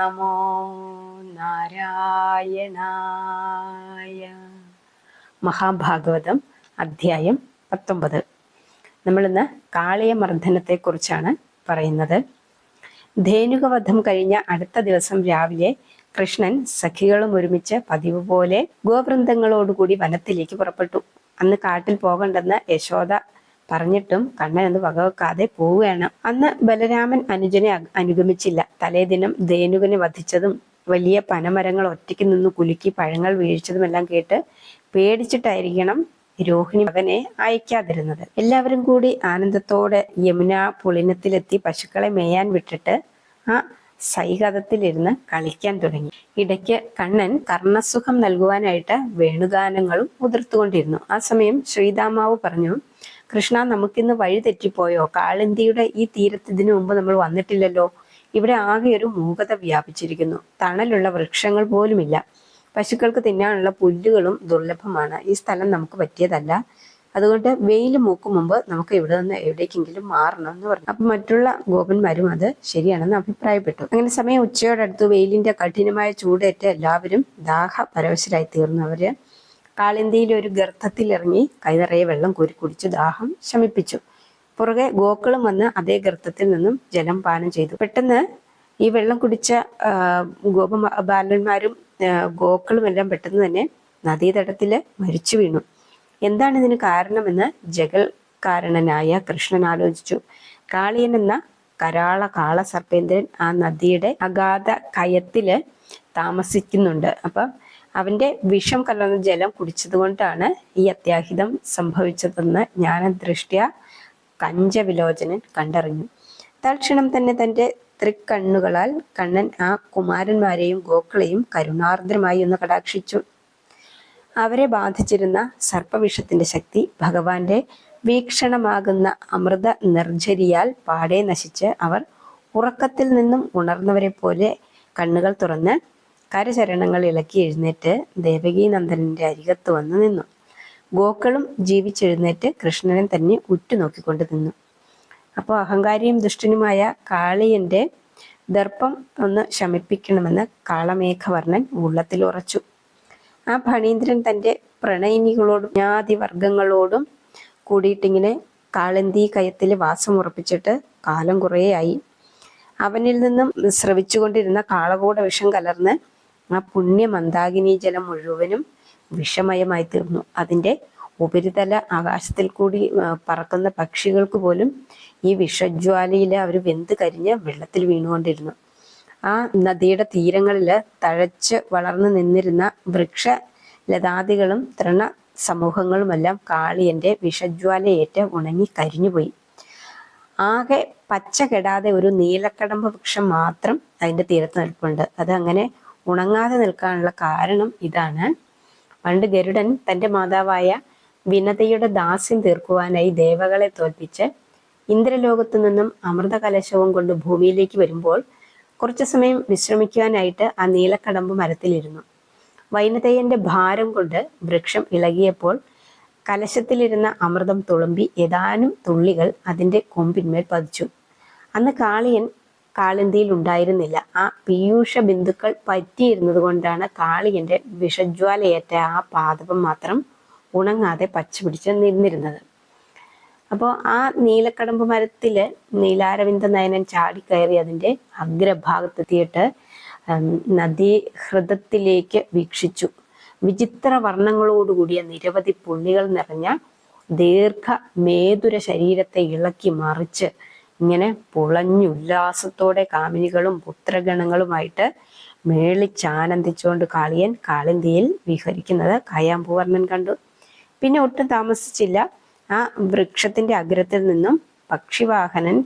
നമോ നാരായണായ. മഹാഭാഗവതം അധ്യായം പത്തൊമ്പത്. നമ്മളിന്ന് കാളിയമർദ്ദനത്തെക്കുറിച്ചാണ് പറയുന്നത്. ധേനുകവധം കഴിഞ്ഞ അടുത്ത ദിവസം രാവിലെ കൃഷ്ണൻ സഖികളും ഒരുമിച്ച് പതിവ് പോലെ ഗോവൃന്ദങ്ങളോടുകൂടി വനത്തിലേക്ക് പുറപ്പെട്ടു. അന്ന് കാട്ടിൽ പോകണ്ടെന്ന് യശോദ പറഞ്ഞിട്ടും കണ്ണൻ അത് വകവെക്കാതെ പോവുകയാണ്. അന്ന് ബലരാമൻ അനുജനെ അനുഗമിച്ചില്ല. തലേദിനം ധേനുകനെ വധിച്ചതും വലിയ പനമരങ്ങൾ ഒറ്റയ്ക്ക് നിന്ന് കുലുക്കി പഴങ്ങൾ വീഴ്ചതുമെല്ലാം കേട്ട് പേടിച്ചിട്ടായിരിക്കണം രോഹിണി മകനെ അയക്കാതിരുന്നത്. എല്ലാവരും കൂടി ആനന്ദത്തോടെ യമുന പുളിനത്തിലെത്തി പശുക്കളെ മേയാൻ വിട്ടിട്ട് ആ സൈകതത്തിലിരുന്ന് കളിക്കാൻ തുടങ്ങി. ഇടയ്ക്ക് കണ്ണൻ കർണസുഖം നൽകുവാനായിട്ട് വേണുഗാനങ്ങളും ഉതിർത്തുകൊണ്ടിരുന്നു ആ സമയം ശ്രീതാമാവ് പറഞ്ഞു കൃഷ്ണ നമുക്കിന്ന് വഴി തെറ്റിപ്പോയോ? കാളിന്തിയുടെ ഈ തീരത്ത് ഇതിനു മുമ്പ് നമ്മൾ വന്നിട്ടില്ലല്ലോ? ഇവിടെ ആകെ ഒരു മൂകത വ്യാപിച്ചിരിക്കുന്നു. തണലുള്ള വൃക്ഷങ്ങൾ പോലുമില്ല. പശുക്കൾക്ക് തിന്നാനുള്ള പുല്ലുകളും ദുർലഭമാണ്. ഈ സ്ഥലം നമുക്ക് പറ്റിയതല്ല. അതുകൊണ്ട് വെയിൽ മൂക്കും മുമ്പ് നമുക്ക് ഇവിടെ നിന്ന് എവിടേക്കെങ്കിലും മാറണം എന്ന് പറഞ്ഞു. അപ്പൊ മറ്റുള്ള ഗോപന്മാരും അത് ശരിയാണെന്ന് അഭിപ്രായപ്പെട്ടു. അങ്ങനെ സമയം ഉച്ചയോടടുത്ത് വെയിലിന്റെ കഠിനമായ ചൂടേറ്റ് എല്ലാവരും ദാഹ പരവശരായി തീർന്നു അവർ കാളിന്തിയിലെ ഒരു ഗർത്തത്തിലിറങ്ങി കൈനിറയെ വെള്ളം കോരി കുടിച്ച് ദാഹം ശമിപ്പിച്ചു. പുറകെ ഗോക്കളും വന്ന് അതേ ഗർത്തത്തിൽ നിന്നും ജലം പാനം ചെയ്തു. പെട്ടെന്ന് ഈ വെള്ളം കുടിച്ച ഗോപ ബാലന്മാരും ഗോക്കളും എല്ലാം പെട്ടെന്ന് തന്നെ നദീതടത്തിൽ മരിച്ചു വീണു. എന്താണ് ഇതിന് കാരണമെന്ന് ജഗൽ കാരണനായ കൃഷ്ണൻ ആലോചിച്ചു. കാളിയൻ എന്ന കരാള കാള സർപ്പേന്ദ്രൻ ആ നദിയുടെ അഗാധ കയത്തിൽ താമസിക്കുന്നുണ്ട്. അപ്പം അവന്റെ വിഷം കലർന്ന ജലം കുടിച്ചതുകൊണ്ടാണ് ഈ അത്യാഹിതം സംഭവിച്ചതെന്ന് ജ്ഞാനദൃഷ്ട്യ കഞ്ചവിലോചനൻ കണ്ടറിഞ്ഞു. തൽക്ഷണം തന്നെ തന്റെ തൃക്കണ്ണുകളാൽ കണ്ണൻ ആ കുമാരന്മാരെയും ഗോക്കളെയും കരുണാർദ്രമായി ഒന്ന് കടാക്ഷിച്ചു. അവരെ ബാധിച്ചിരുന്ന സർപ്പവിഷത്തിന്റെ ശക്തി ഭഗവാന്റെ വീക്ഷണമാകുന്ന അമൃത നിർജരിയാൽ പാടെ നശിച്ച് അവർ ഉറക്കത്തിൽ നിന്നും ഉണർന്നവരെ പോലെ കണ്ണുകൾ തുറന്ന് കരചരണങ്ങൾ ഇളക്കി എഴുന്നേറ്റ് ദേവകീനന്ദനന്റെ അരികത്ത് വന്നു നിന്നു. ഗോക്കളും ജീവിച്ചെഴുന്നേറ്റ് കൃഷ്ണനെ തന്നെ ഉറ്റുനോക്കിക്കൊണ്ട് നിന്നു. അപ്പോൾ അഹങ്കാരിയും ദുഷ്ടനുമായ കാളിയന്റെ ദർപ്പം ഒന്ന് ശമിപ്പിക്കണമെന്ന് കാളമേഘവർണൻ ഉള്ളത്തിൽ ഉറച്ചു. ആ ഫണീന്ദ്രൻ തന്റെ പ്രണയിനികളോടും ജ്ഞാതിവർഗങ്ങളോടും കൂടിയിട്ടിങ്ങനെ കാളന്തി കയത്തിൽ വാസം ഉറപ്പിച്ചിട്ട് കാലം കുറേയായി. അവനിൽ നിന്നും ശ്രവിച്ചുകൊണ്ടിരുന്ന കാളകൂട വിഷം കലർന്ന് ആ പുണ്യ മന്ദാകിനി ജലം മുഴുവനും വിഷമയമായി തീർന്നു. അതിന്റെ ഉപരിതല ആകാശത്തിൽ കൂടി പറക്കുന്ന പക്ഷികൾക്ക് പോലും ഈ വിഷജ്വാലയിൽ അവർ വെന്ത് കരിഞ്ഞ് വെള്ളത്തിൽ വീണുകൊണ്ടിരുന്നു. ആ നദിയുടെ തീരങ്ങളിൽ തഴച്ച് വളർന്നു നിന്നിരുന്ന വൃക്ഷ ലതാദികളും തൃണ സമൂഹങ്ങളുമെല്ലാം കാളിയന്റെ വിഷജ്വാലയേറ്റ് ഉണങ്ങി കരിഞ്ഞുപോയി. ആകെ പച്ച കെടാതെ ഒരു നീലക്കടമ്പ് വൃക്ഷം മാത്രം അതിന്റെ തീരത്ത് നിൽപ്പുണ്ട്. അത് അങ്ങനെ ഉണങ്ങാതെ നിൽക്കാനുള്ള കാരണം ഇതാണ്. പണ്ട് ഗരുഡൻ തന്റെ മാതാവായ വിനതയുടെ ദാസ്യം തീർക്കുവാനായി ദേവകളെ തോൽപ്പിച്ച് ഇന്ദ്രലോകത്തു നിന്നും അമൃത കലശവും കൊണ്ട് ഭൂമിയിലേക്ക് വരുമ്പോൾ കുറച്ചു സമയം വിശ്രമിക്കുവാനായിട്ട് ആ നീലക്കടമ്പ് മരത്തിലിരുന്നു. വൈനതയന്റെ ഭാരം കൊണ്ട് വൃക്ഷം ഇളകിയപ്പോൾ കലശത്തിലിരുന്ന അമൃതം തുളുമ്പി ഏതാനും തുള്ളികൾ അതിന്റെ കൊമ്പിന്മേൽ പതിച്ചു. അന്ന് കാളിയൻ കാളിന്തിയിൽ ഉണ്ടായിരുന്നില്ല ആ പീയൂഷ ബിന്ദുക്കൾ പറ്റിയിരുന്നത് കൊണ്ടാണ് കാളിയന്റെ വിഷജ്വാലയേറ്റ ആ പാദപം മാത്രം ഉണങ്ങാതെ പച്ചപിടിച്ച് നിന്നിരുന്നത്. അപ്പോൾ ആ നീലക്കടമ്പ് മരത്തിൽ നീലാരവിന്ദ നയനൻ ചാടിക്കയറി അതിന്റെ അഗ്രഭാഗത്തെത്തിയിട്ട് നദീഹൃദത്തിലേക്ക് നദീ ഹൃദത്തിലേക്ക് വീക്ഷിച്ചു. വിചിത്ര വർണങ്ങളോടുകൂടിയ നിരവധി പുള്ളികൾ നിറഞ്ഞ ദീർഘ മേതുര ശരീരത്തെ ഇളക്കി മറിച്ച് ഇങ്ങനെ പുളഞ്ഞുല്ലാസത്തോടെ കാമിനികളും പുത്രഗണങ്ങളുമായിട്ട് മേളിച്ചാനന്ദിച്ചുകൊണ്ട് കാളിയൻ കാളിന്തിയിൽ വിഹരിക്കുന്നത് കായാമ്പൂവർണൻ കണ്ടു. പിന്നെ ഒട്ടും താമസിച്ചില്ല. ആ വൃക്ഷത്തിന്റെ അഗ്രത്തിൽ നിന്നും പക്ഷിവാഹനൻ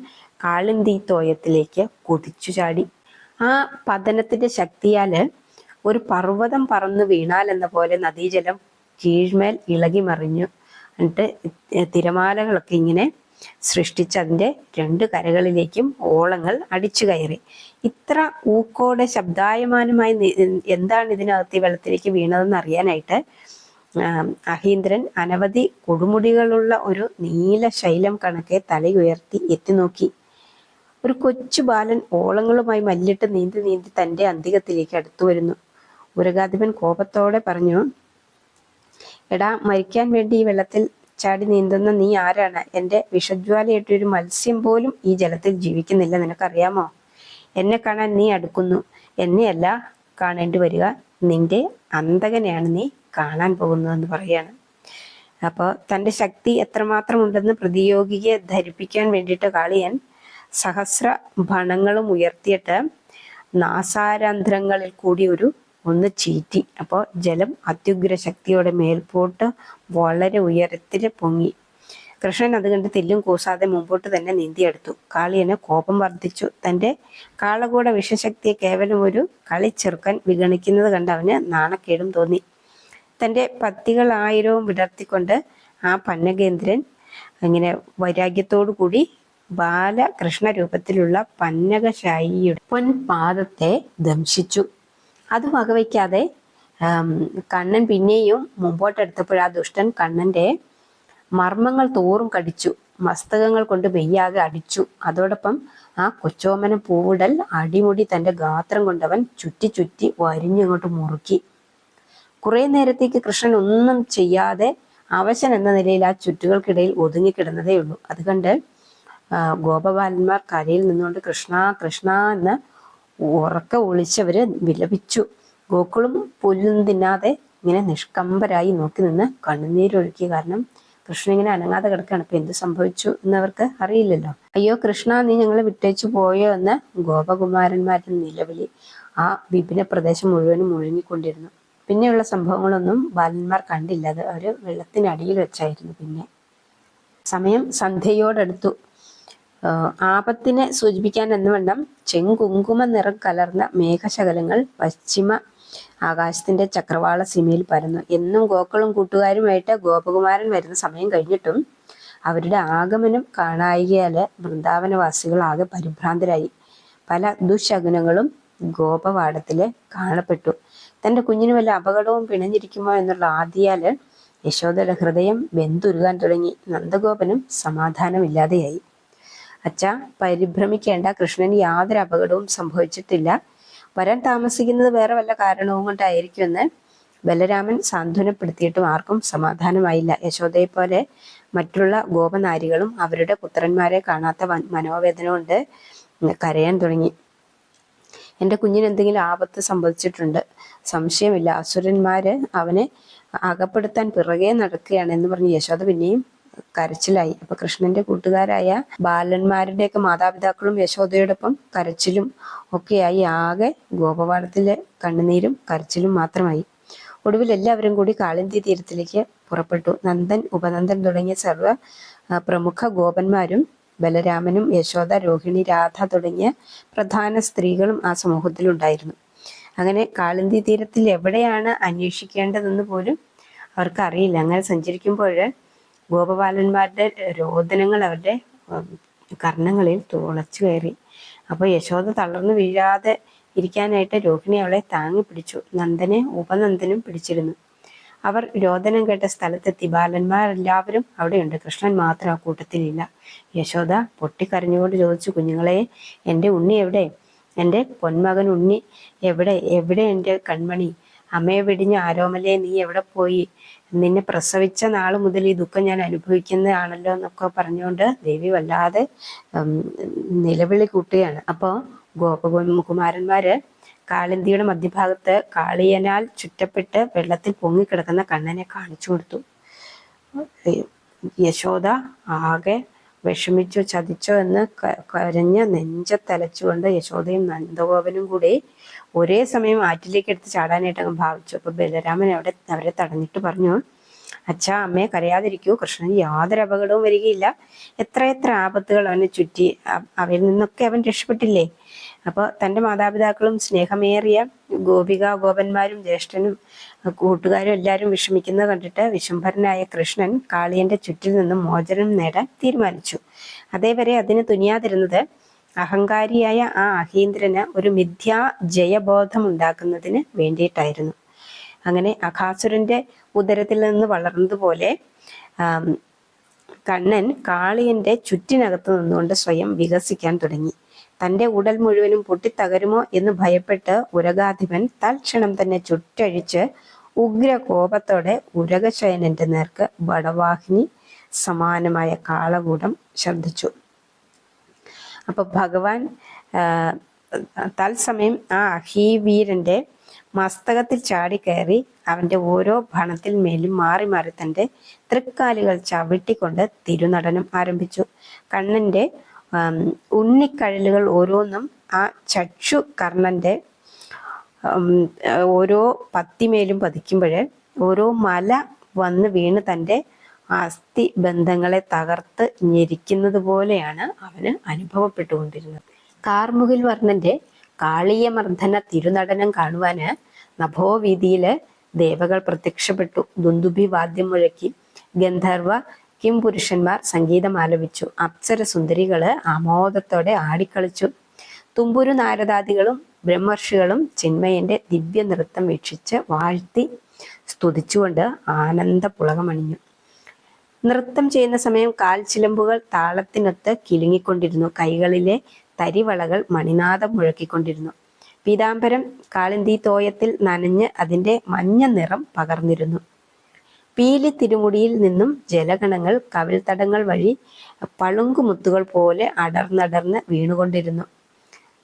കാളിന്തി തോയത്തിലേക്ക് കുതിച്ചു ചാടി. ആ പതനത്തിന്റെ ശക്തിയാൽ ഒരു പർവതം പറന്നു വീണാൽ എന്ന പോലെ നദീജലം കീഴ്മേൽ ഇളകി മറിഞ്ഞു എന്നിട്ട് തിരമാലകളൊക്കെ ഇങ്ങനെ സൃഷ്ടിച്ച് അതിന്റെ രണ്ട് കരകളിലേക്കും ഓളങ്ങൾ അടിച്ചു കയറി. ഇത്ര ഊക്കോടെ ശബ്ദായമാനമായി എന്താണ് ഇതിനകത്ത് വെള്ളത്തിലേക്ക് വീണതെന്ന് അറിയാനായിട്ട് അഹീന്ദ്രൻ അനവധി കൊടുമുടികളുള്ള ഒരു നീല ശൈലം കണക്കെ തലയുയർത്തി എത്തി നോക്കി ഒരു കൊച്ചു ബാലൻ ഓളങ്ങളുമായി മല്ലിട്ട് നീന്തി നീന്തി തന്റെ അന്തികത്തിലേക്ക് അടുത്തു വരുന്നു. ഉരഗാധിപൻ കോപത്തോടെ പറഞ്ഞു എടാ മരിക്കാൻ വേണ്ടി ഈ വെള്ളത്തിൽ ചാടി നീന്തുന്ന നീ ആരാണ്? എന്റെ വിഷജ്വാലയായിട്ടൊരു മത്സ്യം പോലും ഈ ജലത്തിൽ ജീവിക്കുന്നില്ല. നിനക്കറിയാമോ? എന്നെ കാണാൻ നീ അടുക്കുന്നു. എന്നെയല്ല കാണേണ്ടി വരിക. നിന്റെ അന്തകനെയാണ് നീ കാണാൻ പോകുന്നതെന്ന് പറയാണ്. അപ്പോൾ തന്റെ ശക്തി എത്രമാത്രം ഉണ്ടെന്ന് പ്രതിയോഗിയെ ധരിപ്പിക്കാൻ വേണ്ടിയിട്ട് കാളിയൻ സഹസ്ര ഭണങ്ങളും ഉയർത്തിയിട്ട് നാസാരാന്ധ്രങ്ങളിൽ കൂടി ഒരു ഒന്ന് ചീറ്റി. അപ്പോൾ ജലം അത്യുഗ്ര ശക്തിയോടെ മേൽപോട്ട് വളരെ ഉയരത്തിൽ പൊങ്ങി. കൃഷ്ണൻ അത് കണ്ട് തെല്ലും കൂസാതെ മുമ്പോട്ട് തന്നെ നീന്തിയെടുത്തു. കാളിയന് കോപം വർദ്ധിച്ചു. തന്റെ കാളകൂട വിഷശക്തിയെ കേവലം ഒരു കളിച്ചെറുക്കൻ വിഗണിക്കുന്നത് കണ്ട് അവന് നാണക്കേടും തോന്നി. തന്റെ പത്തികൾ ആയിരവും വിടർത്തിക്കൊണ്ട് ആ പന്നകേന്ദ്രൻ അങ്ങനെ വൈരാഗ്യത്തോടു കൂടി ബാലകൃഷ്ണ രൂപത്തിലുള്ള പന്നകശായിയുടെ പൊൻപാദത്തെ ദംശിച്ചു. അത് വകവയ്ക്കാതെ കണ്ണൻ പിന്നെയും മുമ്പോട്ടെടുത്തപ്പോൾ ആ ദുഷ്ടൻ കണ്ണന്റെ മർമ്മങ്ങൾ തോറും കടിച്ചു. മസ്തകങ്ങൾ കൊണ്ട് വെയ്യാകെ അടിച്ചു. അതോടൊപ്പം ആ കൊച്ചോമന പൂവിടൽ അടിമുടി തന്റെ ഗാത്രം കൊണ്ടവൻ ചുറ്റി ചുറ്റി വരിഞ്ഞങ്ങോട്ട് മുറുക്കി. കുറെ നേരത്തേക്ക് കൃഷ്ണൻ ഒന്നും ചെയ്യാതെ അവശൻ എന്ന നിലയിൽ ആ ചുറ്റുകൾക്കിടയിൽ ഒതുങ്ങിക്കിടന്നതേ ഉള്ളൂ അത് കണ്ട് ഗോപബാലന്മാർ കരയിൽ നിന്നുകൊണ്ട് കൃഷ്ണ കൃഷ്ണ എന്ന് ഉറക്ക ഒളിച്ചവര് വിലപിച്ചു. ഗോക്കുളും പുല്ലും തിന്നാതെ ഇങ്ങനെ നിഷ്കമ്പരായി നോക്കി നിന്ന് കണ്ണുനീരൊഴുക്കി കാരണം കൃഷ്ണൻ ഇങ്ങനെ അനങ്ങാതെ കിടക്കുകയാണ്. ഇപ്പൊ എന്ത് സംഭവിച്ചു എന്നവർക്ക് അറിയില്ലല്ലോ. അയ്യോ കൃഷ്ണ നീ ഞങ്ങളെ വിട്ടേച്ചു പോയോ എന്ന് ഗോപകുമാരന്മാരുടെ നിലവിളി ആ വിപിന പ്രദേശം മുഴുവനും മുഴുങ്ങിക്കൊണ്ടിരുന്നു. പിന്നെയുള്ള സംഭവങ്ങളൊന്നും ബാലന്മാർ കണ്ടില്ല. അത് അവർ വെള്ളത്തിനടിയിൽ വെച്ചായിരുന്നു പിന്നെ. സമയം സന്ധ്യയോടടുത്തു. ആപത്തിനെ സൂചിപ്പിക്കാൻ എന്ന് എന്നവണ്ണം ചെങ്കുങ്കുമ നിറം കലർന്ന മേഘശകലങ്ങൾ പശ്ചിമ ആകാശത്തിന്റെ ചക്രവാള സീമയിൽ പരന്നു. എന്നും ഗോക്കളും കൂട്ടുകാരുമായിട്ട് ഗോപകുമാരൻ വരുന്ന സമയം കഴിഞ്ഞിട്ടും അവരുടെ ആഗമനം കാണായികയാൽ വൃന്ദാവനവാസികൾ ആകെ പരിഭ്രാന്തരായി. പല ദുശകുനങ്ങളും ഗോപവാടത്തിൽ കാണപ്പെട്ടു. തന്റെ കുഞ്ഞിന് വല്ല അപകടവും പിണഞ്ഞിരിക്കുമോ എന്നുള്ള ആദ്യാൽ യശോദയുടെ ഹൃദയം വെന്തുരുകാൻ തുടങ്ങി. നന്ദഗോപനും സമാധാനമില്ലാതെയായി. അച്ഛ പരിഭ്രമിക്കേണ്ട. കൃഷ്ണന് യാതൊരു അപകടവും സംഭവിച്ചിട്ടില്ല. വരാൻ താമസിക്കുന്നത് വേറെ വല്ല കാരണവും കൊണ്ടായിരിക്കുമെന്ന് ബലരാമൻ സാന്ത്വനപ്പെടുത്തിയിട്ടും ആർക്കും സമാധാനമായില്ല. യശോദയെ പോലെ മറ്റുള്ള ഗോപനാരികളും അവരുടെ പുത്രന്മാരെ കാണാത്ത മനോവേദന കൊണ്ട് കരയാൻ തുടങ്ങി. എന്റെ കുഞ്ഞിന് എന്തെങ്കിലും ആപത്ത് സംഭവിച്ചിട്ടുണ്ട്? സംശയമില്ല. അസുരന്മാര് അവനെ അകപ്പെടുത്താൻ പിറകെ നടക്കുകയാണ് എന്ന് പറഞ്ഞ് യശോദ പിന്നെയും കരച്ചിലായി. അപ്പൊ കൃഷ്ണന്റെ കൂട്ടുകാരായ ബാലന്മാരുടെയൊക്കെ മാതാപിതാക്കളും യശോദയോടൊപ്പം കരച്ചിലും ഒക്കെയായി. ആകെ ഗോപവാടത്തിലെ കണ്ണുനീരും കരച്ചിലും മാത്രമായി. ഒടുവിൽ എല്ലാവരും കൂടി കാളിന്തി തീരത്തിലേക്ക് പുറപ്പെട്ടു. നന്ദൻ ഉപനന്ദൻ തുടങ്ങിയ സർവ പ്രമുഖ ഗോപന്മാരും ബലരാമനും യശോദ രോഹിണി രാധ തുടങ്ങിയ പ്രധാന സ്ത്രീകളും ആ സമൂഹത്തിൽ ഉണ്ടായിരുന്നു അങ്ങനെ കാളിന്തി തീരത്തിൽ എവിടെയാണ് അന്വേഷിക്കേണ്ടതെന്ന് പോലും അവർക്ക് അറിയില്ല അങ്ങനെ സഞ്ചരിക്കുമ്പോൾ ഗോപബാലന്മാരുടെ രോദനങ്ങൾ അവരുടെ കർണങ്ങളിൽ തുളച്ചു കയറി. അപ്പോൾ യശോദ തളർന്നു വീഴാതെ ഇരിക്കാനായിട്ട് രോഹിണി അവളെ താങ്ങി പിടിച്ചു. നന്ദനെ ഉപനന്ദനും പിടിച്ചിരുന്നു. അവർ രോദനം കേട്ട സ്ഥലത്തെത്തി. ബാലന്മാരെല്ലാവരും അവിടെയുണ്ട്. കൃഷ്ണൻ മാത്രം ആ കൂട്ടത്തിലില്ല. യശോദ പൊട്ടിക്കരഞ്ഞുകൊണ്ട് ചോദിച്ചു കുഞ്ഞുങ്ങളെ എന്റെ ഉണ്ണി എവിടെ? എന്റെ പൊന്മകൻ ഉണ്ണി എവിടെ? എവിടെ എന്റെ കൺമണി? അമ്മയെ വെടിഞ്ഞ ആരോമലേ നീ എവിടെ പോയി? നിന്നെ പ്രസവിച്ച നാൾ മുതൽ ഈ ദുഃഖം ഞാൻ അനുഭവിക്കുന്നതാണല്ലോ എന്നൊക്കെ പറഞ്ഞുകൊണ്ട് ദേവി വല്ലാതെ നിലവിളി കൂട്ടുകയാണ്. അപ്പോൾ ഗോപകുമാരന്മാര് കാളിന്തിയുടെ മധ്യഭാഗത്ത് കാളിയനാൽ ചുറ്റപ്പെട്ട് വെള്ളത്തിൽ പൊങ്ങിക്കിടക്കുന്ന കണ്ണനെ കാണിച്ചു കൊടുത്തു. യശോദ ആകെ വിഷമിച്ചോ ചതിച്ചോ എന്ന് കരഞ്ഞ് നെഞ്ചത്തലച്ചുകൊണ്ട് യശോദയും നന്ദഗോപനും കൂടി ഒരേ സമയം ആറ്റിലേക്ക് എടുത്ത് ചാടാനായിട്ട് അങ്ങ് ഭാവിച്ചു. അപ്പൊ ബലരാമൻ അവിടെ അവരെ തടഞ്ഞിട്ട് പറഞ്ഞു അച്ഛാ അമ്മയെ കരയാതിരിക്കൂ. കൃഷ്ണൻ യാതൊരു അപകടവും വരികയില്ല. എത്ര ആപത്തുകൾ അവനെ ചുറ്റി അവരിൽ നിന്നൊക്കെ അവൻ രക്ഷപ്പെട്ടില്ലേ? അപ്പോൾ തന്റെ മാതാപിതാക്കളും സ്നേഹമേറിയ ഗോപിക ഗോപന്മാരും ജ്യേഷ്ഠനും കൂട്ടുകാരും എല്ലാവരും വിഷമിക്കുന്നത് കണ്ടിട്ട് വിശംഭരനായ കൃഷ്ണൻ കാളിയന്റെ ചുറ്റിൽ നിന്നും മോചനം നേടാൻ തീരുമാനിച്ചു. അതേവരെ അതിന് തുനിയാതിരുന്നത് അഹങ്കാരിയായ ആ അഹീന്ദ്രന് ഒരു മിഥ്യാ ജയബോധം ഉണ്ടാക്കുന്നതിന് വേണ്ടിയിട്ടായിരുന്നു. അങ്ങനെ അഖാസുരന്റെ ഉദരത്തിൽ നിന്ന് വളർന്നതുപോലെ കണ്ണൻ കാളിയന്റെ ചുറ്റിനകത്ത് നിന്നുകൊണ്ട് സ്വയം വികസിക്കാൻ തുടങ്ങി. തന്റെ ഉടൽ മുഴുവനും പൊട്ടിത്തകരുമോ എന്ന് ഭയപ്പെട്ട് ഉരകാധിപൻ തൽക്ഷണം തന്നെ ചുറ്റഴിച്ച് ഉഗ്രകോപത്തോടെ ഉരകശയനന്റെ നേർക്ക് ബടവാഹിനി സമാനമായ കാളകൂടം ശബ്ദിച്ചു. അപ്പൊ ഭഗവാൻ തത്സമയം ആ അഹീവീരന്റെ മസ്തകത്തിൽ ചാടിക്കയറി അവന്റെ ഓരോ ഭണത്തിൽ മേലും മാറി മാറി തന്റെ തൃക്കാലുകൾ ചവിട്ടിക്കൊണ്ട് തിരുനടനം ആരംഭിച്ചു. കണ്ണന്റെ ആം, ഉണ്ണിക്കഴലുകൾ ഓരോന്നും ആ ചക്ഷു കർണന്റെ ഓരോ പത്തിമേലും പതിക്കുമ്പോൾ ഓരോ മല വന്ന് വീണ് തന്റെ അസ്ഥി ബന്ധങ്ങളെ തകർത്ത് ഞെരിക്കുന്നത് പോലെയാണ് അവന് അനുഭവപ്പെട്ടുകൊണ്ടിരുന്നത്. കാർമുകിൽ വർണന്റെ കാളീയമർദ്ദന തിരുനടനം കാണുവാന് നഭോവീതിയിൽ ദേവകൾ പ്രത്യക്ഷപ്പെട്ടു. ദുന്ദുബി വാദ്യം മുഴക്കി ഗന്ധർവ കിം പുരുഷന്മാർ സംഗീതം ആലപിച്ചു. അപ്സര സുന്ദരികൾ ആമോദത്തോടെ ആടിക്കളിച്ചു. തുമ്പുരു നാരദാദികളും ബ്രഹ്മർഷികളും ചിന്മയന്റെ ദിവ്യ നൃത്തം വീക്ഷിച്ച് വാഴ്ത്തി സ്തുതിച്ചുകൊണ്ട് ആനന്ദ പുളകമണിഞ്ഞു. നൃത്തം ചെയ്യുന്ന സമയം കാൽച്ചിലമ്പുകൾ താളത്തിനൊത്ത് കിലുങ്ങിക്കൊണ്ടിരുന്നു. കൈകളിലെ തരിവളകൾ മണിനാഥം മുഴക്കിക്കൊണ്ടിരുന്നു. പീതാംബരം കാളിന്തി തോയത്തിൽ നനഞ്ഞ് അതിന്റെ മഞ്ഞ നിറം പകർന്നിരുന്നു. പീലി തിരുമുടിയിൽ നിന്നും ജലഗണങ്ങൾ കവിൾത്തടങ്ങൾ വഴി പളുങ്കുമുത്തുകൾ പോലെ അടർന്നടർന്ന് വീണുകൊണ്ടിരുന്നു.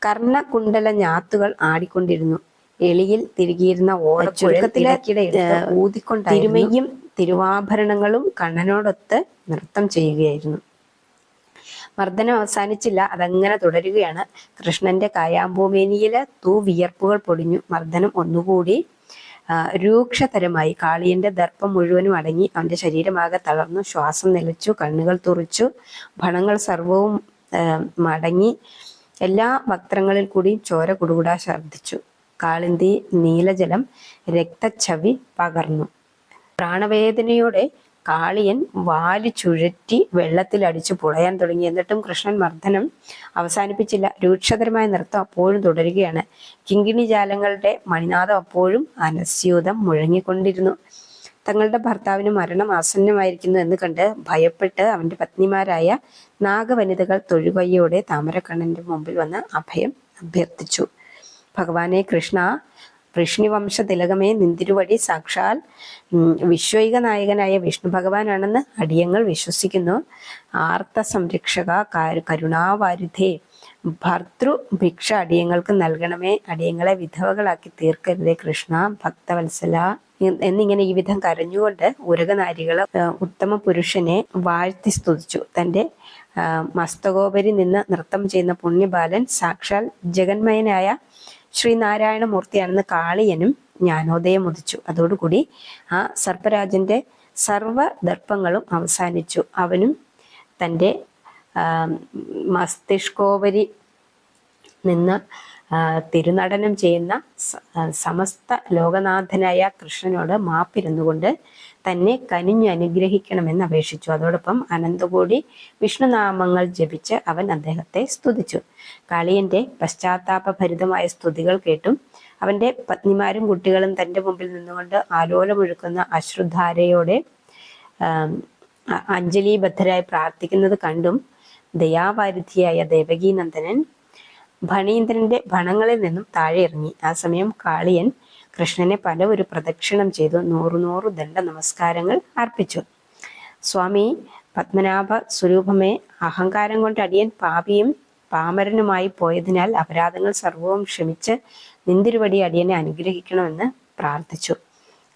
കർണകുണ്ടല ഞാത്തുകൾ ആടിക്കൊണ്ടിരുന്നു. എളിയിൽ തിരികിയിരുന്ന ഓടച്ചുഴക്കത്തിലേക്കിടയിൽ ഊതിക്കൊണ്ട് തിരുമയും തിരുവാഭരണങ്ങളും കണ്ണനോടൊത്ത് നൃത്തം ചെയ്യുകയായിരുന്നു. മർദ്ദനം അവസാനിച്ചില്ല അതങ്ങനെ തുടരുകയാണ്. കൃഷ്ണന്റെ കായാമ്പൂമേനിയിലെ തൂ വിയർപ്പുകൾ പൊടിഞ്ഞു. മർദ്ദനം ഒന്നുകൂടി രൂക്ഷതരമായി. കാളിയന്റെ ദർപ്പം മുഴുവനും അടങ്ങി അവന്റെ ശരീരമാകെ തളർന്നു. ശ്വാസം നിലച്ചു കണ്ണുകൾ തുറിച്ചു ഭണങ്ങൾ സർവവും മടങ്ങി. എല്ലാ വക്ത്രങ്ങളിൽ കൂടിയും ചോര കുടുകുടാ ഛർദ്ദിച്ചു. കാളിന്തി നീലജലം രക്തച്ഛവി പകർന്നു. പ്രാണവേദനയോടെ കാളിയൻ വാലി ചുഴറ്റി വെള്ളത്തിൽ അടിച്ചു പുളയാൻ തുടങ്ങി. എന്നിട്ടും കൃഷ്ണൻ മർദ്ദനം അവസാനിപ്പിച്ചില്ല. രൂക്ഷതരമായ നൃത്തം അപ്പോഴും തുടരുകയാണ്. കിങ്കിണി ജാലങ്ങളുടെ മണിനാഥം അപ്പോഴും അനസ്യൂതം മുഴങ്ങിക്കൊണ്ടിരുന്നു. തങ്ങളുടെ ഭർത്താവിന് മരണം ആസന്നമായിരിക്കുന്നു എന്ന് കണ്ട് ഭയപ്പെട്ട് അവന്റെ പത്നിമാരായ നാഗവനിതകൾ തൊഴുകയ്യോടെ താമരക്കണ്ണന്റെ മുമ്പിൽ വന്ന് അഭയം അഭ്യർത്ഥിച്ചു. ഭഗവാനെ കൃഷ്ണ വൃഷ്ണിവംശ തിലകമേ നിന്തിരുവടി സാക്ഷാൽ വിശ്വൈക നായകനായ വിഷ്ണു ഭഗവാനാണെന്ന് അടിയങ്ങൾ വിശ്വസിക്കുന്നു. ആർത്ത സംരക്ഷക കാരു- കരുണാവാരുധേ ഭർത്തൃ ഭിക്ഷ അടിയങ്ങൾക്ക് നൽകണമേ. അടിയങ്ങളെ വിധവകളാക്കി തീർക്കരുതേ കൃഷ്ണ ഭക്തവത്സല എന്നിങ്ങനെ ഈ വിധം കരഞ്ഞുകൊണ്ട് ഉരകനാരികൾ ആ, ഉത്തമ പുരുഷനെ വാഴ്ത്തി സ്തുതിച്ചു. തന്റെ മസ്തകോപരി നിന്ന് നൃത്തം ചെയ്യുന്ന പുണ്യബാലൻ സാക്ഷാൽ ജഗന്മയനായ ശ്രീനാരായണമൂർത്തിയാണെന്ന് കാളിയനും ജ്ഞാനോദയം ഉദിച്ചു. അതോടുകൂടി ആ സർപ്പരാജന്റെ സർവ ദർപ്പങ്ങളും അവസാനിച്ചു. അവനും തന്റെ മസ്തിഷ്കോപരി നിന്ന് തിരുനടനം ചെയ്യുന്ന സമസ്ത ലോകനാഥനായ കൃഷ്ണനോട് മാപ്പിരുന്നുകൊണ്ട് തന്നെ കനിഞ്ഞു അനുഗ്രഹിക്കണമെന്ന് അപേക്ഷിച്ചു. അതോടൊപ്പം അനന്തകോടി വിഷ്ണുനാമങ്ങൾ ജപിച്ച് അവൻ അദ്ദേഹത്തെ സ്തുതിച്ചു. കാളിയന്റെ പശ്ചാത്താപഭരിതമായ സ്തുതികൾ കേട്ടും അവന്റെ പത്നിമാരും കുട്ടികളും തന്റെ മുമ്പിൽ നിന്നുകൊണ്ട് ആലോലമൊഴുക്കുന്ന അശ്രുധാരയോടെ ആം, അ- അഞ്ജലിബദ്ധരായി പ്രാർത്ഥിക്കുന്നത് കണ്ടും ദയാവാരിധിയായ ദേവകീനന്ദനൻ ഭണീന്ദ്രന്റെ ഭണങ്ങളിൽ നിന്നും താഴെ ഇറങ്ങി ആ സമയം കാളിയൻ കൃഷ്ണനെ പല ഒരു പ്രദക്ഷിണം ചെയ്തു. നൂറു നൂറ് ദണ്ഡ നമസ്കാരങ്ങൾ അർപ്പിച്ചു. സ്വാമി പത്മനാഭ സ്വരൂപമേ അഹങ്കാരം കൊണ്ട് അടിയൻ പാപിയും പാമരനുമായി പോയതിനാൽ അപരാധങ്ങൾ സർവവും ക്ഷമിച്ച് നിന്തിരുവടി അടിയനെ അനുഗ്രഹിക്കണമെന്ന് പ്രാർത്ഥിച്ചു.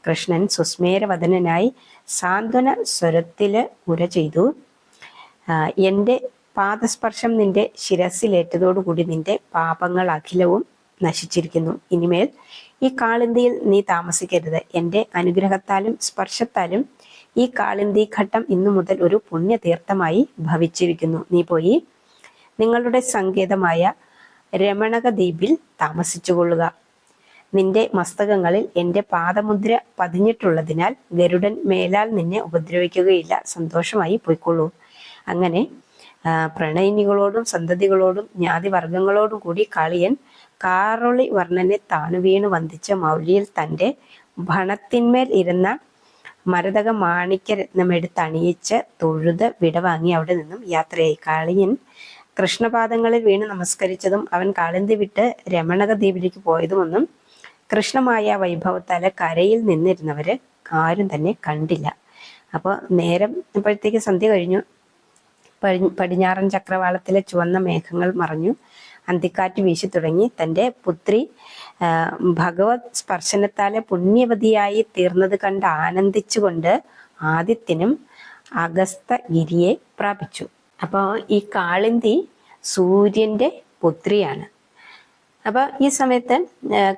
കൃഷ്ണൻ സുസ്മേരവദനായി സാന്ത്വന സ്വരത്തിൽ ഉര ചെയ്തു. എന്റെ പാദസ്പർശം നിന്റെ ശിരസിലേറ്റതോടുകൂടി നിന്റെ പാപങ്ങൾ അഖിലവും നശിച്ചിരിക്കുന്നു. ഇനിമേൽ ഈ കാളിന്തിയിൽ നീ താമസിക്കരുത്. എന്റെ അനുഗ്രഹത്താലും സ്പർശത്താലും ഈ കാളിന്തി ഘട്ടം ഇന്നു മുതൽ ഒരു പുണ്യതീർത്ഥമായി ഭവിച്ചിരിക്കുന്നു. നീ പോയി നിങ്ങളുടെ സങ്കേതമായ രമണക ദ്വീപിൽ താമസിച്ചുകൊള്ളുക. നിന്റെ മസ്തകങ്ങളിൽ എന്റെ പാദമുദ്ര പതിഞ്ഞിട്ടുള്ളതിനാൽ ഗരുഡൻ മേലാൽ നിന്നെ ഉപദ്രവിക്കുകയില്ല. സന്തോഷമായി പോയിക്കൊള്ളൂ. അങ്ങനെ പ്രണയിനികളോടും സന്തതികളോടും ജ്ഞാതിവർഗങ്ങളോടും കൂടി കാളിയൻ കാറൊളി വർണനെ താണു വീണു വന്ദിച്ച മൗലിയിൽ തന്റെ ഭണത്തിന്മേൽ ഇരുന്ന മരതക മാണിക്യരത്നം അണിയിച്ച് തൊഴുത് വിടവാങ്ങി അവിടെ നിന്നും യാത്രയായി. കാളിയൻ കൃഷ്ണപാദങ്ങളിൽ വീണ് നമസ്കരിച്ചതും അവൻ കാളിന്തി വിട്ട് രമണക ദ്വീപിലേക്ക് പോയതുമൊന്നും കൃഷ്ണമായ വൈഭവത്താൽ കരയിൽ നിന്നിരുന്നവര് ആരും തന്നെ കണ്ടില്ല. അപ്പോൾ നേരം ഇപ്പോഴത്തേക്ക് സന്ധ്യ കഴിഞ്ഞു. പടി- പടിഞ്ഞാറൻ ചക്രവാളത്തിലെ ചുവന്ന മേഘങ്ങൾ മറഞ്ഞു. അന്തിക്കാറ്റ് വീശി തുടങ്ങി. തന്റെ പുത്രി ഭഗവത് സ്പർശനത്താലെ പുണ്യവതിയായി തീർന്നത് കണ്ട് ആനന്ദിച്ചുകൊണ്ട് ആദിത്യനും അഗസ്തഗിരിയെ പ്രാപിച്ചു. അപ്പോൾ ഈ കാളിന്തി സൂര്യന്റെ പുത്രിയാണ്. അപ്പോൾ ഈ സമയത്ത്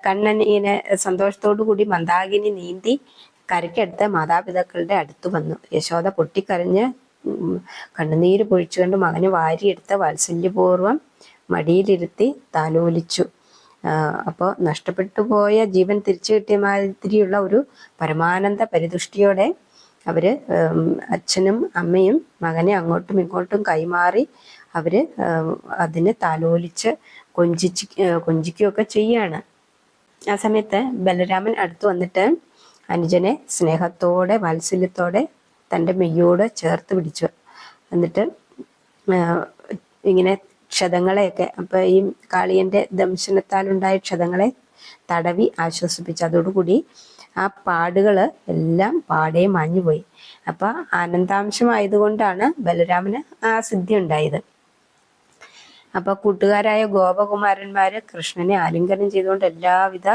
കണ്ണൻ ഇങ്ങനെ സന്തോഷത്തോടു കൂടി മന്ദാകിനി നീന്തി കരക്കെടുത്ത് മാതാപിതാക്കളുടെ അടുത്ത് വന്നു. യശോദ പൊട്ടിക്കരഞ്ഞ് കണ്ണുനീര് പൊഴിച്ചുകൊണ്ട് മകന് വാരിയെടുത്ത് വാത്സല്യപൂർവം മടിയിലിരുത്തി താലോലിച്ചു. അപ്പോൾ നഷ്ടപ്പെട്ടു പോയ ജീവൻ തിരിച്ചു കിട്ടിയ മാതിരിയുള്ള ഒരു പരമാനന്ദ പരിതുഷ്ടിയോടെ അവർ ഉം, അച്ഛനും അമ്മയും മകനെ അങ്ങോട്ടും ഇങ്ങോട്ടും കൈമാറി അവർ ഉം, അതിനെ താലോലിച്ച് കൊഞ്ചിച്ച് കൊഞ്ചിക്കുകയൊക്കെ ചെയ്യാണ്. ആ സമയത്ത് ബലരാമൻ അടുത്ത് വന്നിട്ട് അനുജനെ സ്നേഹത്തോടെ വാത്സല്യത്തോടെ തന്റെ മെയ്യോട് ചേർത്ത് പിടിച്ചു. എന്നിട്ട് ഇങ്ങനെ ക്ഷതങ്ങളെയൊക്കെ അപ്പൊ ഈ കാളിയന്റെ ദംശനത്താലുണ്ടായ ക്ഷതങ്ങളെ തടവി ആശ്വസിപ്പിച്ചു. അതോടുകൂടി ആ പാടുകൾ എല്ലാം പാടെ മാഞ്ഞുപോയി അപ്പൊ ആനന്ദാംശമായതുകൊണ്ടാണ് ബലരാമന് ആ സിദ്ധി ഉണ്ടായത് അപ്പൊ കൂട്ടുകാരായ ഗോപകുമാരന്മാര് കൃഷ്ണനെ ആലിംഗനം ചെയ്തുകൊണ്ട് എല്ലാവിധ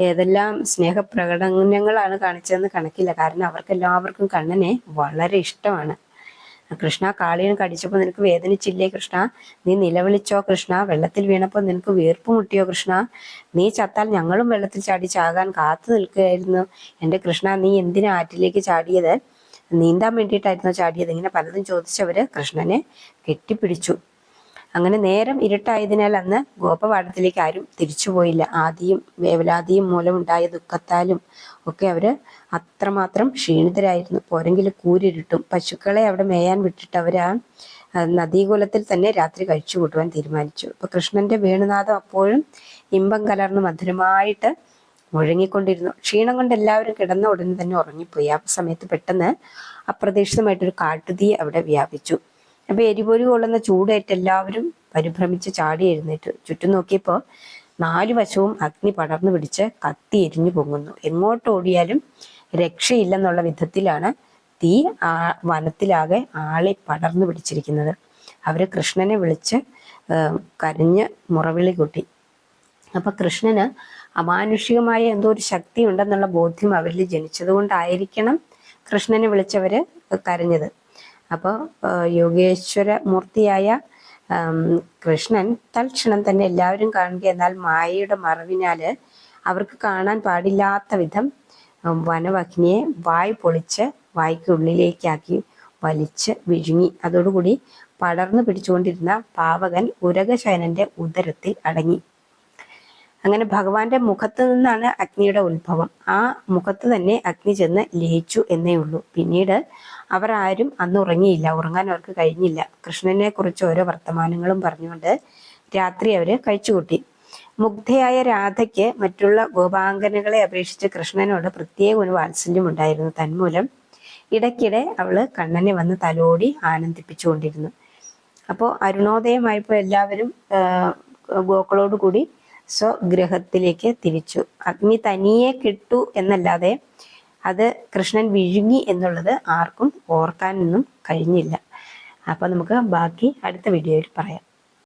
ഏതെല്ലാം സ്നേഹപ്രകടനങ്ങളാണ് കാണിച്ചതെന്ന് കണക്കില്ല. കാരണം അവർക്ക് എല്ലാവർക്കും കണ്ണനെ വളരെ ഇഷ്ടമാണ്. കൃഷ്ണ കാളിയൻ കടിച്ചപ്പോൾ നിനക്ക് വേദനിച്ചില്ലേ കൃഷ്ണ? നീ നിലവിളിച്ചോ കൃഷ്ണ? വെള്ളത്തിൽ വീണപ്പോൾ നിനക്ക് വീർപ്പ് മുട്ടിയോ കൃഷ്ണ? നീ ചത്താൽ ഞങ്ങളും വെള്ളത്തിൽ ചാടി ചാകാൻ കാത്തു നിൽക്കുകയായിരുന്നു. എന്റെ കൃഷ്ണ നീ എന്തിനാ ആറ്റിലേക്ക് ചാടിയത്? നീന്താൻ വേണ്ടിയിട്ടായിരുന്നു ചാടിയത്? ഇങ്ങനെ പലതും ചോദിച്ചവര് കൃഷ്ണനെ കെട്ടിപ്പിടിച്ചു. അങ്ങനെ നേരം ഇരുട്ടായതിനാൽ അന്ന് ഗോപവാടത്തിലേക്ക് ആരും തിരിച്ചുപോയില്ല. ആദിയും വേവലാദിയും മൂലമുണ്ടായ ദുഃഖത്താലും ഒക്കെ അവർ അത്രമാത്രം ക്ഷീണിതരായിരുന്നു. പോരെങ്കിൽ കൂരിരുട്ടും. പശുക്കളെ അവിടെ മേയാൻ വിട്ടിട്ട് അവർ ആ നദീകുലത്തിൽ തന്നെ രാത്രി കഴിച്ചു കൂട്ടുവാൻ തീരുമാനിച്ചു. അപ്പൊ കൃഷ്ണന്റെ വേണുനാഥം അപ്പോഴും ഇമ്പം കലർന്ന് മധുരമായിട്ട് മുഴങ്ങിക്കൊണ്ടിരുന്നു. ക്ഷീണം കൊണ്ട് എല്ലാവരും കിടന്ന ഉടനെ തന്നെ ഉറങ്ങിപ്പോയി. ആ സമയത്ത് പെട്ടെന്ന് അപ്രതീക്ഷിതമായിട്ടൊരു കാട്ടുതീ അവിടെ വ്യാപിച്ചു. അപ്പൊ എരിപൊരി കൊള്ളുന്ന ചൂടേറ്റ് എല്ലാവരും പരിഭ്രമിച്ച് ചാടി എഴുന്നേറ്റു. ചുറ്റും നോക്കിയപ്പോ നാലു വശവും അഗ്നി പടർന്നു പിടിച്ച് കത്തി എരിഞ്ഞു പൊങ്ങുന്നു. എങ്ങോട്ട് ഓടിയാലും രക്ഷയില്ലെന്നുള്ള വിധത്തിലാണ് തീ ആ വനത്തിലാകെ ആളെ പടർന്നു പിടിച്ചിരിക്കുന്നത്. അവർ കൃഷ്ണനെ വിളിച്ച് കരഞ്ഞ് മുറവിളി കൂട്ടി. അപ്പൊ കൃഷ്ണന് അമാനുഷികമായ എന്തോ ഒരു ശക്തി ഉണ്ടെന്നുള്ള ബോധ്യം അവരിൽ ജനിച്ചത് കൊണ്ടായിരിക്കണം കൃഷ്ണനെ വിളിച്ചവര് കരഞ്ഞത്. അപ്പോൾ യോഗേശ്വര മൂർത്തിയായ കൃഷ്ണൻ തൽക്ഷണം തന്നെ എല്ലാവരും കാണുക എന്നാൽ മായയുടെ മറവിനാല് അവർക്ക് കാണാൻ പാടില്ലാത്ത വിധം വനവഗ്നിയെ വായ് പൊളിച്ച് വായ്ക്കുള്ളിലേക്കാക്കി വലിച്ച് വിഴുങ്ങി. അതോടുകൂടി പടർന്നു പിടിച്ചുകൊണ്ടിരുന്ന പാവകൻ ഉരകശയനന്റെ ഉദരത്തിൽ അടങ്ങി. അങ്ങനെ ഭഗവാന്റെ മുഖത്ത് നിന്നാണ് അഗ്നിയുടെ ഉത്ഭവം. ആ മുഖത്ത് തന്നെ അഗ്നി ചെന്ന് ലയിച്ചു എന്നേ ഉള്ളൂ. പിന്നീട് അവർ ആരും അന്ന് ഉറങ്ങിയില്ല. ഉറങ്ങാൻ അവർക്ക് കഴിഞ്ഞില്ല. കൃഷ്ണനെ കുറിച്ച് ഓരോ വർത്തമാനങ്ങളും പറഞ്ഞുകൊണ്ട് രാത്രി അവർ കഴിച്ചുകൂട്ടി. മുഗ്ധയായ രാധയ്ക്ക് മറ്റുള്ള ഗോപാംഗനകളെ അപേക്ഷിച്ച് കൃഷ്ണനോട് പ്രത്യേക ഒരു വാത്സല്യം ഉണ്ടായിരുന്നു. തന്മൂലം ഇടയ്ക്കിടെ അവൾ കണ്ണനെ വന്ന് തലോടി ആനന്ദിപ്പിച്ചുകൊണ്ടിരുന്നു. അപ്പോൾ അരുണോദയമായപ്പോൾ എല്ലാവരും ഗോക്കളോട് കൂടി സ്വഗ്രഹത്തിലേക്ക് തിരിച്ചു. അഗ്നി തനിയെ കിട്ടു എന്നല്ലാതെ അത് കൃഷ്ണൻ വിഴുങ്ങി എന്നുള്ളത് ആർക്കും ഓർക്കാനൊന്നും കഴിഞ്ഞില്ല. അപ്പോൾ നമുക്ക് ബാക്കി അടുത്ത വീഡിയോയിൽ പറയാം.